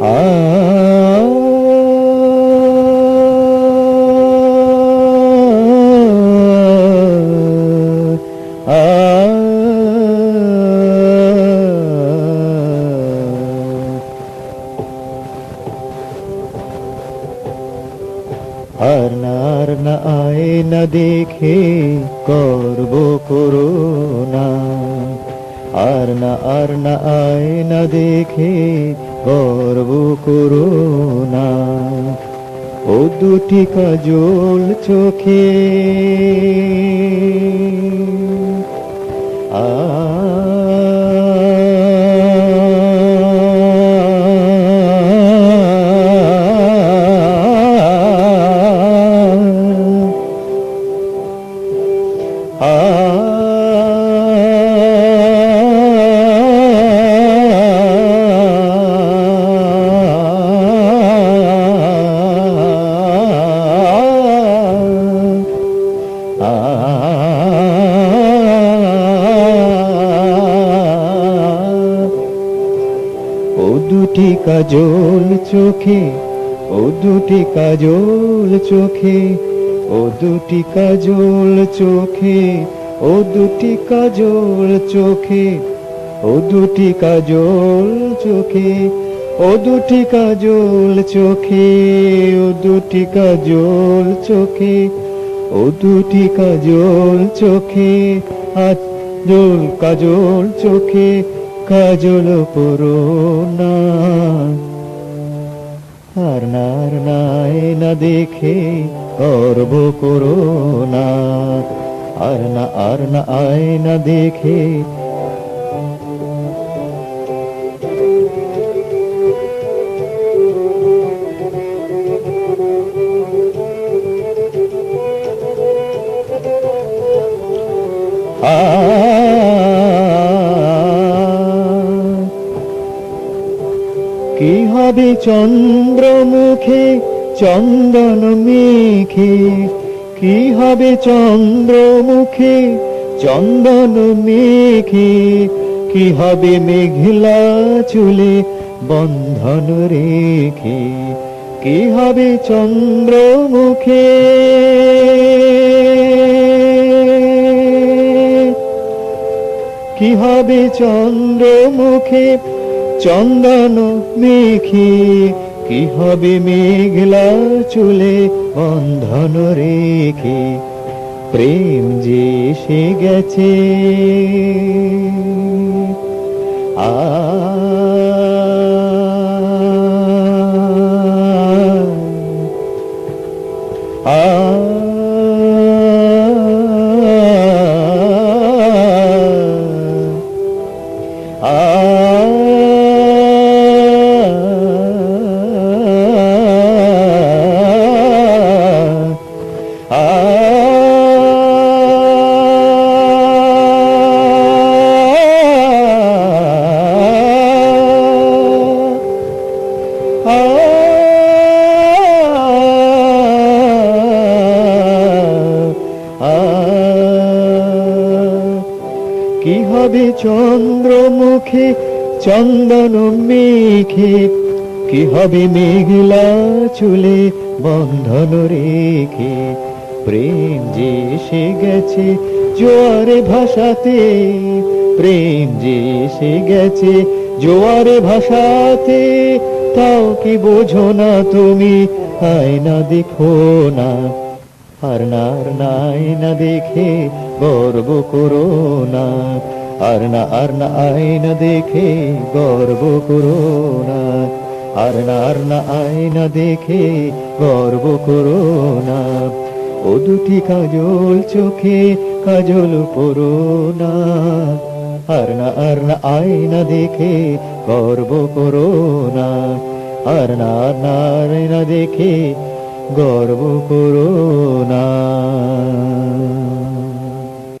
আর না না আয় না দেখে করব করুণা আর না আর না আয় না দেখে গর্ব করো না ও দুটি কাজল চোখে আ Ah দুটি কাজল চোখে, ও দুটি কাজল চোখে, ও দুটি কাজল চোখে, ও দুটি কাজল চোখে, ও দুটি কাজল চোখে, ও দুটি কাজল চোখে, ও দুটি কাজল চোখে, ও দুটি কাজল চোখে আজল কাজল চোখে কাজল পরো না আর নার নাই না দেখে গর্ব করো না আর না আর না আয় না দেখে হবে চন্দ্রমুখে চন্দন মেখে কি হবে চন্দ্রমুখে চন্দন মেখে কি হবে মেঘলা চুলে বন্ধন রেখে? কি হবে চন্দ্রমুখে? কি হবে চন্দ্রমুখে চন্দন মেঘে কি হবে মেঘলা চুলে বন্ধন রেখে? প্রেম যে এসে গেছে। আ আ কি চন্দ্রমুখে চন্দন মেঘে? কি হবে মেঘলা চুলে বন্ধন রেখে? প্রেম যে এসে গেছে, জোয়ারে ভাষাতে প্রেম যে এসে গেছে, জোয়ারে ভাষাতে তাও কি বোঝো না তুমি, আয়না দেখো না। আর না আর না দেখে গর্ব করো না। আর না আর না আয়না দেখে গর্ব করো না। আর না আর না আয়না দেখে গর্ব করো না। ও দুটি কাজল চোখে কাজল পরো না। আর না আর না, আয়না দেখে গর্ব করো না। আর না না, আয়না দেখে গর্ব করো না।